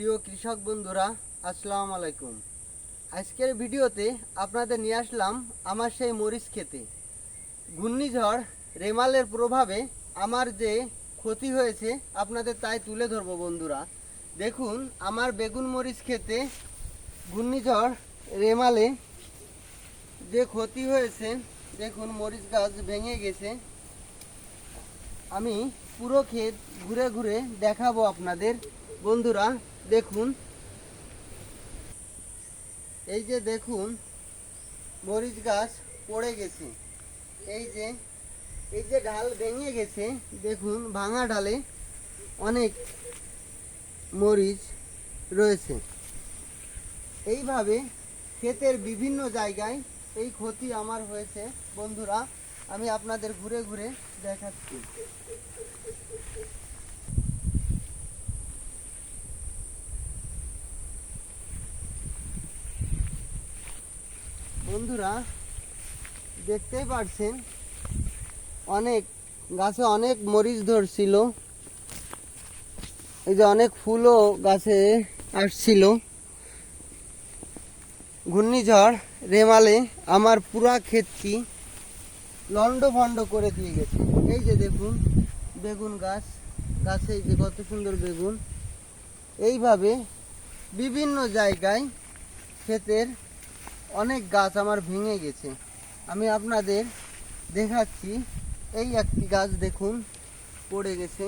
প্রিয় কৃষক বন্ধুরা, আসসালামু আলাইকুম। আজকের ভিডিওতে আপনাদের নিয়ে আসলাম আমার সেই মরিচ খেতে। ঘূর্ণিঝড়, রেমালের প্রভাবে আমার যে ক্ষতি হয়েছে, আপনাদের তাই তুলে ধরবো বন্ধুরা। দেখুন, আমার বেগুন মরিচ খেতে ঘূর্ণিঝড়, রেমালে যে ক্ষতি হয়েছে, দেখুন, মরিচ গাছ ভেঙে গেছে। আমি পুরো ক্ষেত ঘুরে ঘুরে দেখাবো আপনাদের। বন্ধুরা, দেখুন। এই যে দেখুন, মরিচ গাছ পড়ে গেছে। এই যে এই যে ঢাল ভেঙে গেছে, দেখুন, ভাঙা ঢালে অনেক মরিচ রয়েছে। এইভাবে ক্ষেতের বিভিন্ন জায়গায় এই ক্ষতি আমার হয়েছে। বন্ধুরা, আমি আপনাদের ঘুরে ঘুরে দেখাচ্ছি। বন্ধুরা, দেখতেই পারছেন, অনেক, গাছে অনেক মরিচ ধরছিল। এই যে অনেক ফুলও গাছে আসছিল। ঘূর্ণিঝড়, রেমালে আমার পুরা ক্ষেতটি লন্ড ভন্ড করে দিয়ে গেছে। এই যে দেখুন, বেগুন গাছ, গাছে এই যে কত সুন্দর বেগুন। এইভাবে বিভিন্ন জায়গায় ক্ষেতের অনেক গাছ আমার ভেঙে গেছে। আমি আপনাদের দেখাচ্ছি, এই একটি গাছ দেখুন, পড়ে গেছে।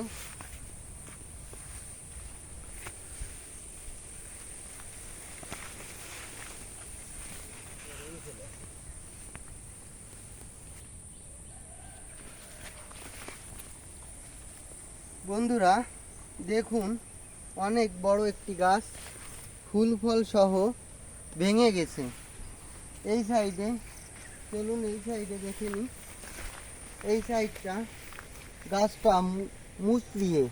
বন্ধুরা, দেখুন, অনেক বড় একটি গাছ, ফুল ফল সহ ভেঙে গেছে। এই সাইডে, চলুন এই সাইডে দেখে নিই। এই সাইডটা গাছটা মুচড়িয়ে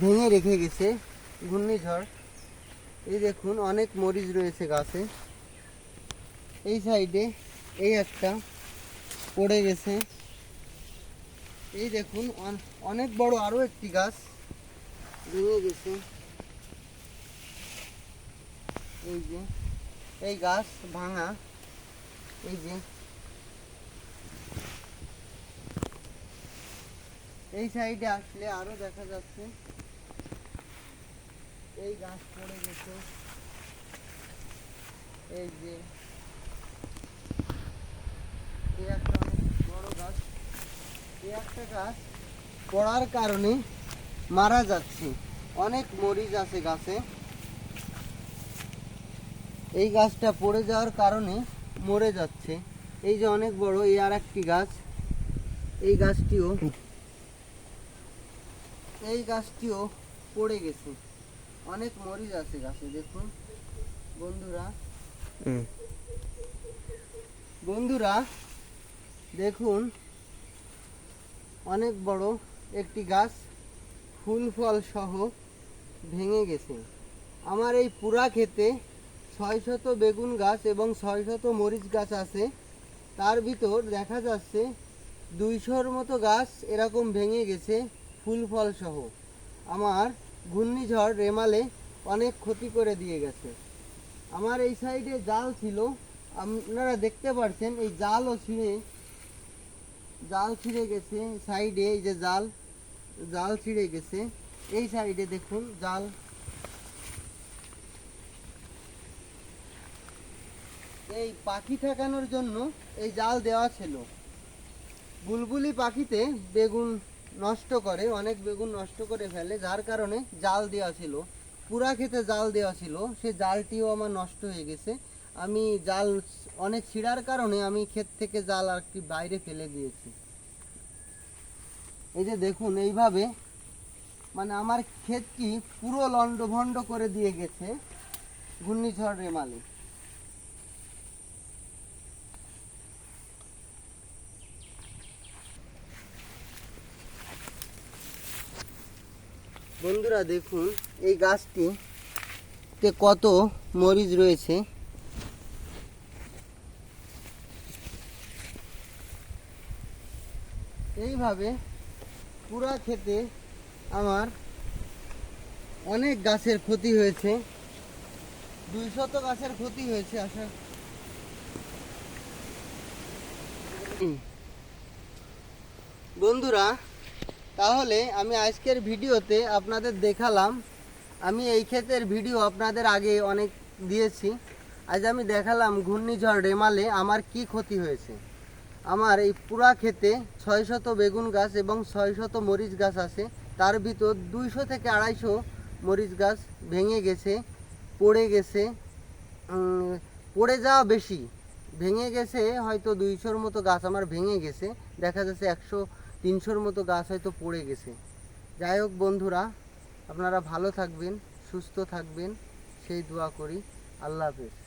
ভেঙে রেখে গেছে, ঘূর্ণিঝড়। এই দেখুন, অনেক মরিচ রয়েছে গাছে। এই সাইডে এই একটা পড়ে গেছে। এই দেখুন অনেক বড় আরও একটি গাছ ভেঙে গেছে। এই যে, এই গাছ ভাঙা এই যে। এই সাইডে আসলে আরও দেখা যাচ্ছে। এই গাছ পড়ে গেছে। এই যে। বড় গাছ। এই একটা গাছ পড়ার কারণে মারা যাচ্ছে। অনেক মরিচ আছে গাছে। এই গাছটা পড়ে যাওয়ার কারণে মরে যাচ্ছে। এই যে অনেক বড় এই আর একটি গাছ এই গাছটিও এই গাছটিও পড়ে গেছে। অনেক মরিচ আছে গাছে দেখুন। বন্ধুরা বন্ধুরা দেখুন। অনেক বড় একটি গাছ ফুল ফল সহ ভেঙে গেছে। আমার এই পুরা ক্ষেতে ছয় শত বেগুন গাছ এবং ছয় শত মরিচ গাছ আছে। তার ভিতর দেখা যাচ্ছে দুইশোর মতো গাছ এরকম ভেঙে গেছে ফুল ফল সহ আমার ঘূর্ণিঝড় রেমালে অনেক ক্ষতি করে দিয়ে গেছে। আমার এই সাইডে জাল ছিল। আপনারা দেখতে পাচ্ছেন এই জালও ছিঁড়ে, জাল ছিঁড়ে গেছে সাইডে, এই যে জাল জাল ছিঁড়ে গেছে। এই সাইডে দেখুন, জাল এই পাখি ঠেকানোর জন্য এই জাল দেওয়া ছিল। বুলবুলি পাখিতে বেগুন নষ্ট করে, অনেক বেগুন নষ্ট করে ফেলে, যার কারণে জাল দেওয়া ছিল। পুরা খেতে জাল দেওয়া ছিল। সে জালটিও আমার নষ্ট হয়ে গেছে। আমি জাল অনেক ছিঁড়ার কারণে আমি ক্ষেত থেকে জাল আর কি বাইরে ফেলে দিয়েছি। এই যে দেখুন, এইভাবে মানে আমার ক্ষেতটি পুরো লন্ডভন্ড করে দিয়ে গেছে। ঘূর্ণিঝড় রেমালে বন্ধুরা দেখুন, এই গাছটি তে কত মরিচ রয়েছে। এইভাবে পুরা খেতে আমার অনেক গাছের ক্ষতি হয়েছে। দুই শত গাছের ক্ষতি হয়েছে আশা। বন্ধুরা তাহলে আমি আজকের ভিডিওতে আপনাদের দেখালাম, আমি এই ক্ষেতের ভিডিও আপনাদের আগে অনেক দিয়েছি। আজ আমি দেখালাম ঘূর্ণিঝড় রেমালে আমার কি ক্ষতি হয়েছে। আমার এই পুরা ক্ষেতে ছয় শত বেগুন গাছ এবং ছয় শত মরিচ গাছ আছে। তার ভিতর দুইশো থেকে আড়াইশো মরিচ গাছ ভেঙে গেছে, পড়ে গেছে পড়ে যাওয়া বেশি। ভেঙে গেছে, হয়তো দুইশোর মতো গাছ আমার ভেঙে গেছে। দেখা যাচ্ছে একশো তিনশোর মতো গাছ হয়তো পড়ে গেছে। যাই হোক বন্ধুরা, আপনারা ভালো থাকবেন, সুস্থ থাকবেন। সেই দোয়া করি। আল্লাহ হাফেজ।